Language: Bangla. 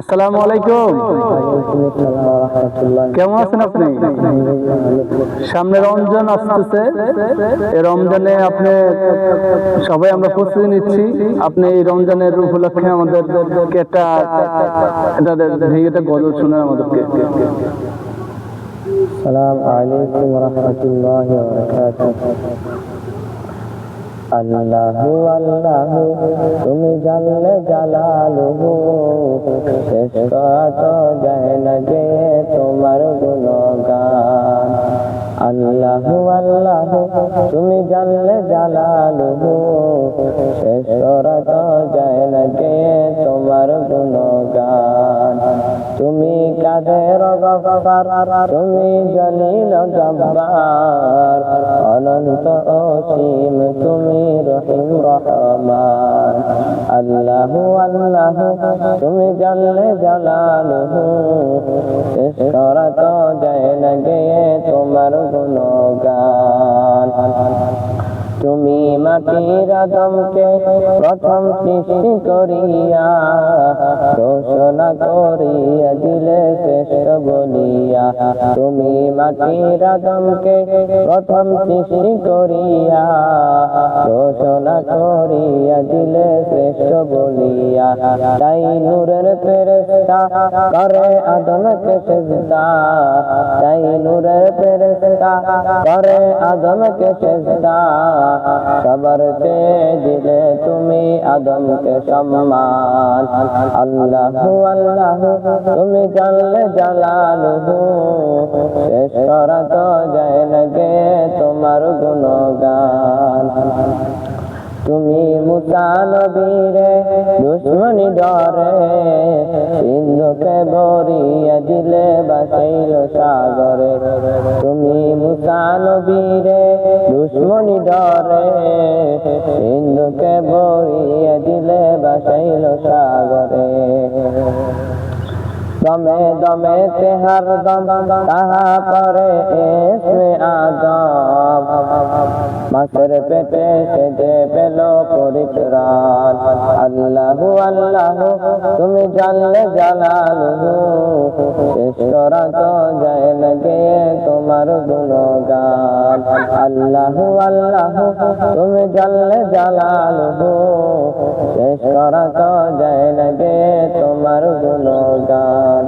আসসালামু আলাইকুম। কেমন আছেন আপনি? সামনে রমজান আসতেছে। এই রমজানে আপনি সবাই আমরা প্রস্তুতি নিচ্ছি। আপনি এই রমজানের উপলক্ষে আমাদের একটা এটা ভেঙেটা গজল শোনান আমাদেরকে। সালাম আলাইকুম রহমতুল্লাহ আল্লাহু আল্লাহ, তুমি জানলে জালালুহু। শেষ তো যায় না যে তোমার গুণগান। আল্লাহ আল্লাহ, তুমি জানলে জালালুহু। শেষ তো তুমি কাদের তুমি জলিল জব্বার অনন্ত অসীম তুমি রহিম রহমান আল্লাহ আল্লাহ তুমি জানলে জালালুহু, শেষ তুমি মাটির আদমকে প্রথম সৃষ্টি করিয়া ঘোষণা করিয়া দিলে শ্রেষ্ঠ বলিয়া। তুমি মাটির আদমকে প্রথম সৃষ্টি করিয়া ঘোষণা করিয়া দিলে শ্রেষ্ঠ বলিয়া তাই নূরের ফেরেস্তা করে আদমকে সেজদা। তাই নূরের ফেরেস্তা করে আদমকে সেজদা। সবার দিলে তুমি আদমকে সম্মান। আল্লাহ আল্লাহ, তুমি জানলে জালালুহু। শেষ করা তো যায় না গে তোমার গুণগান। তুমি মুসা নবীরে দুশ্মনী ডরে, সিন্ধুকে ভরিয়া দিলে বাসাইল সাগরে। তুমি মুসা নবীরে দুশ্মনী ডরে, সিন্ধুকে ভরিয়া দিলে বাসাইল সাগরে। দমে দমে তেহার দম, তাহা পরে এসে আদম। মাসের পেটে সে যে পেল পরিত্রাণ। আল্লাহু আল্লাহু, তুমি জানলে করা তো যায় না গে তোমার গুণগান। আল্লাহু আল্লাহু, তুমি জানলে জালালুহু শেষ তো যায় না গে তোমার গুণগান।